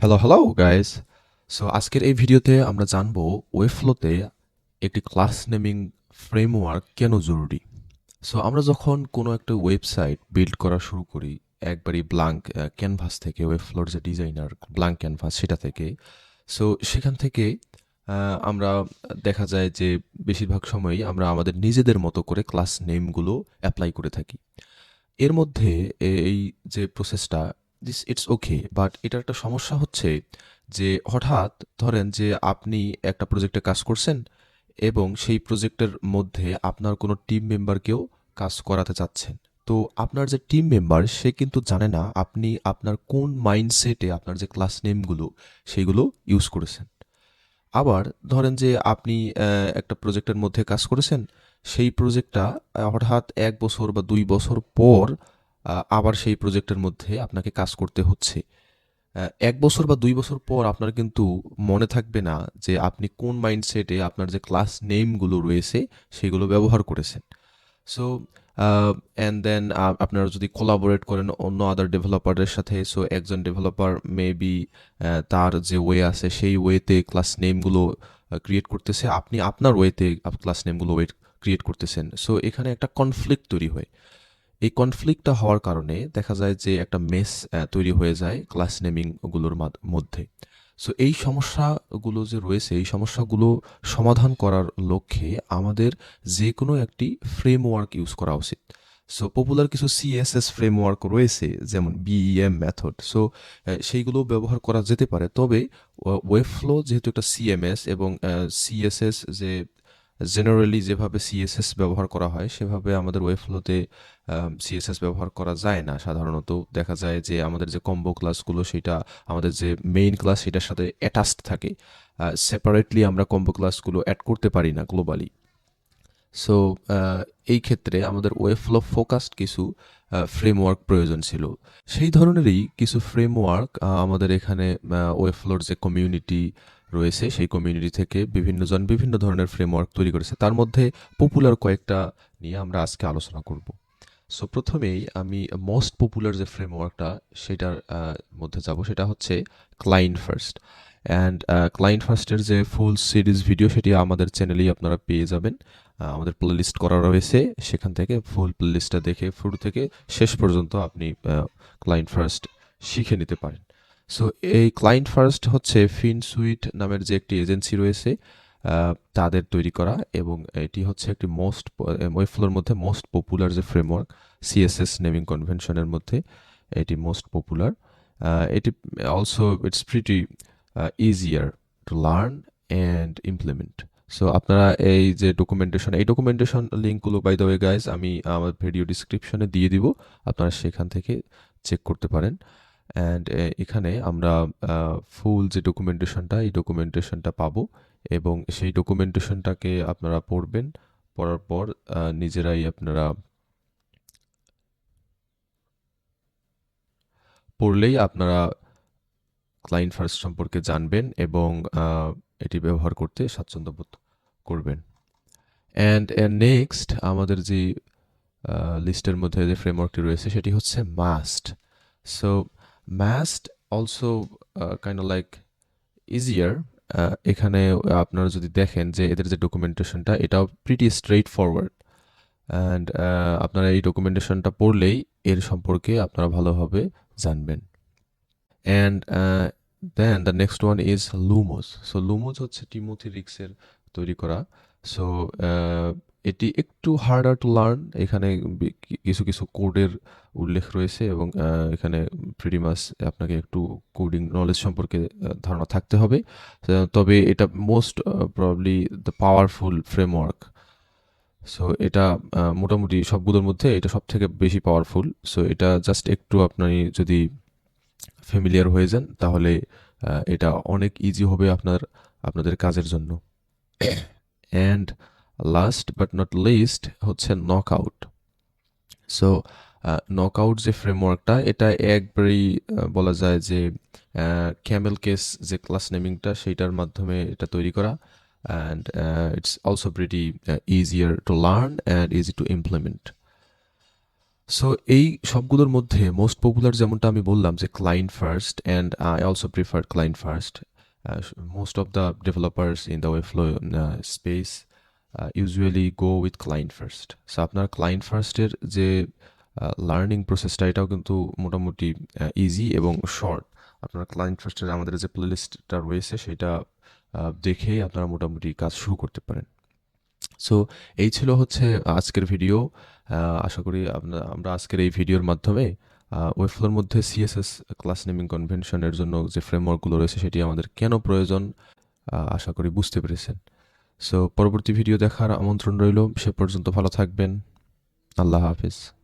Hello hello guys so আজকের এই ভিডিওতে আমরা জানব ওয়েবফ্লোতে একটি ক্লাস নেমিং ফ্রেমওয়ার্ক কেন জরুরি? সো আমরা যখন কোনো একটা ওয়েবসাইট বিল্ড করা শুরু করি, একবারই ব্লাঙ্ক ক্যানভাস থেকে ওয়েবফ্লোর যে ডিজাইনার ব্লাঙ্ক ক্যানভাস সেটা থেকে সো সেখান থেকে আমরা দেখা যায় যে বেশিরভাগ সময়ই আমরা আমাদের নিজেদের মতো করে ক্লাস নেমগুলো অ্যাপ্লাই করে থাকি। এর মধ্যে এই যে প্রসেসটা দিস ইটস ওকে বাট এটার একটা সমস্যা হচ্ছে যে হঠাৎ ধরেন যে আপনি একটা প্রজেক্টে কাজ করছেন এবং সেই প্রজেক্টের মধ্যে আপনার কোনো টিম মেম্বারকেও কাজ করাতে চাচ্ছেন। তো আপনার যে টিম মেম্বার সে কিন্তু জানে না আপনি আপনার কোন মাইন্ডসেটে আপনার যে ক্লাস নেমগুলো সেইগুলো ইউজ করেছেন। আবার ধরেন যে আপনি একটা প্রজেক্টের মধ্যে কাজ করেছেন, সেই প্রজেক্টটা হঠাৎ এক বছর বা দুই বছর পর আবার সেই প্রজেক্টের মধ্যে আপনাকে কাজ করতে হচ্ছে। এক বছর বা দুই বছর পর আপনার কিন্তু মনে থাকবে না যে আপনি কোন মাইন্ডসেটে আপনার যে ক্লাস নেমগুলো রয়েছে, সেগুলো ব্যবহার করেছেন। সো অ্যান্ড দেন আপনারা যদি কোলাবোরেট করেন অন্য আদার ডেভেলপারের সাথে সো একজন ডেভেলপার মেবি তার যে ওয়ে আছে, সেই ওয়েতে ক্লাস নেমগুলো ক্রিয়েট করতেছে। আপনি আপনার ওয়েতে ক্লাস নেমগুলো ওয়েট ক্রিয়েট করতেছেন। সো এখানে একটা কনফ্লিক্ট তৈরি হয়। এই কনফ্লিক্টটা হওয়ার কারণে দেখা যায় যে একটা মেস তৈরি হয়ে যায় ক্লাস নেমিংগুলোর মধ্যে। সো এই সমস্যাগুলো যে রয়েছে, এই সমস্যাগুলো সমাধান করার লক্ষ্যে আমাদের যে কোনো একটি ফ্রেমওয়ার্ক ইউজ করা উচিত। সো পপুলার কিছু সিএসএস ফ্রেমওয়ার্ক রয়েছে, যেমন বিইএম মেথড সো সেইগুলো ব্যবহার করা যেতে পারে। তবে ওয়েবফ্লো যেহেতু একটা সিএমএস এবং সিএসএস যে জেনারেলি যেভাবে সিএসএস ব্যবহার করা হয়, সেভাবে আমাদের ওয়েবফ্লোতে সিএসএস ব্যবহার করা যায় না। সাধারণত দেখা যায় যে আমাদের যে কম্বো ক্লাসগুলো সেটা আমাদের যে মেইন ক্লাস সেটার সাথে অ্যাটাচড থাকে। সেপারেটলি আমরা কম্বো ক্লাসগুলো অ্যাড করতে পারি না গ্লোবালি সো এই ক্ষেত্রে আমাদের ওয়েবফ্লো ফোকাসড কিছু ফ্রেমওয়ার্ক প্রয়োজন ছিল। সেই ধরনেরই কিছু ফ্রেমওয়ার্ক আমাদের এখানে ওয়েবফ্লোর যে কমিউনিটি রয়েছে, সেই কমিউনিটি থেকে বিভিন্নজন বিভিন্ন ধরনের ফ্রেমওয়ার্ক তৈরি করেছে। তার মধ্যে পপুলার কয়েকটা নিয়ে আমরা আজকে আলোচনা করব। সো প্রথমেই আমি মোস্ট পপুলার যে ফ্রেমওয়ার্কটা সেটার মধ্যে যাব। সেটা হচ্ছে ক্লায়েন্ট ফার্স্ট অ্যান্ড ক্লায়েন্ট ফার্স্টের যে ফুল সিরিজ ভিডিও সেটি আমাদের চ্যানেলেই আপনারা পেয়ে যাবেন। আমাদের প্লে লিস্ট করা রয়েছে। সেখান থেকে ফুল প্লে লিস্টটা দেখে শুরু থেকে শেষ পর্যন্ত আপনি ক্লায়েন্ট ফার্স্ট শিখে নিতে পারেন। সো এই ক্লায়েন্ট ফার্স্ট হচ্ছে ফিন সুইট নামের যে একটি এজেন্সি রয়েছে। তাদের তৈরি করা এবং এটি হচ্ছে একটি মোস্ট ওয়েবফ্লোর মধ্যে মোস্ট পপুলার যে ফ্রেমওয়ার্ক সিএসএস নেমিং কনভেনশনের মধ্যে এটি মোস্ট পপুলার এটি also it's pretty easier to learn and implement so আপনারা এই যে ডকুমেন্টেশন এই ডকুমেন্টেশন লিঙ্কগুলো বাই দ্য ওয়ে গাইজ আমি আমার ভিডিও ডিসক্রিপশনে দিয়ে দিব। আপনারা সেখান থেকে চেক করতে পারেন। অ্যান্ড এখানে আমরা ফুল যে ডকুমেন্টেশনটা এই ডকুমেন্টেশনটা পাবো। এবং সেই ডকুমেন্টেশনটাকে আপনারা পড়বেন। পড়ার পর নিজেরাই আপনারা পড়লেই আপনারা ক্লায়েন্ট ফার্স্ট সম্পর্কে জানবেন এবং এটি ব্যবহার করতে স্বাচ্ছন্দ্য বোধ করবেন। অ্যান্ড নেক্সট আমাদের যে লিস্টের মধ্যে যে ফ্রেমওয়ার্কটি রয়েছে সেটি হচ্ছে MAST so MAST also kind like easier এখানে আপনারা যদি দেখেন যে এদের যে ডকুমেন্টেশনটা এটাও প্রিটি স্ট্রেইট ফরওয়ার্ড অ্যান্ড আপনারা এই ডকুমেন্টেশনটা পড়লেই এর সম্পর্কে আপনারা ভালোভাবে জানবেন। And then the next one is Lumos so Lumos হচ্ছে টিমোথি রিক্সের তৈরি করা। সো এটি একটু হার্ডার টু লার্ন এখানে কিছু কিছু কোডের উল্লেখ রয়েছে এবং এখানে প্রিটি মাস আপনাকে একটু কোডিং নলেজ সম্পর্কে ধারণা থাকতে হবে। তবে এটা most probably the powerful framework so এটা মোটামুটি সবগুলোর মধ্যে এটা সব থেকে বেশি পাওয়ারফুল সো এটা জাস্ট একটু আপনি যদি ফ্যামিলিয়ার হয়ে যান, তাহলে এটা অনেক ইজি হবে আপনার, আপনাদের কাজের জন্য। And last but not least হচ্ছে knock out so knock out যে ফ্রেমওয়ার্কটা এটা একবারেই বলা যায় যে ক্যামেল কেস যে ক্লাস নেমিংটা সেইটার মাধ্যমে এটা তৈরি করা। And it's also pretty easier to learn and easy to implement so এই সবগুলোর মধ্যে মোস্ট পপুলার যেমনটা আমি বললাম যে client first and I also prefer client first most of the developers in the Webflow space usually go with client first so আপনার client ফার্স্টের যে লার্নিং প্রসেসটা এটাও কিন্তু মোটামুটি ইজি এবং শর্ট আপনার ক্লায়েন্ট ফার্স্টের আমাদের যে প্লেলিস্টটা রয়েছে সেটা আহ, দেখেই আপনারা মোটামুটি কাজ শুরু করতে পারেন। সো এই ছিল হচ্ছে আজকের ভিডিও আশা করি আমরা আজকের এই ভিডিওর মাধ্যমে ওয়েবফ্লোর মধ্যে সিএসএস ক্লাস নেমিং কনভেনশনের জন্য যে ফ্রেমওয়ার্কগুলো রয়েছে সেটি আমাদের কেন প্রয়োজন আশা করি বুঝতে পেরেছেন। সো পরবর্তী ভিডিও দেখার আমন্ত্রণ রইল। সে পর্যন্ত ভালো থাকবেন। আল্লাহ হাফিজ।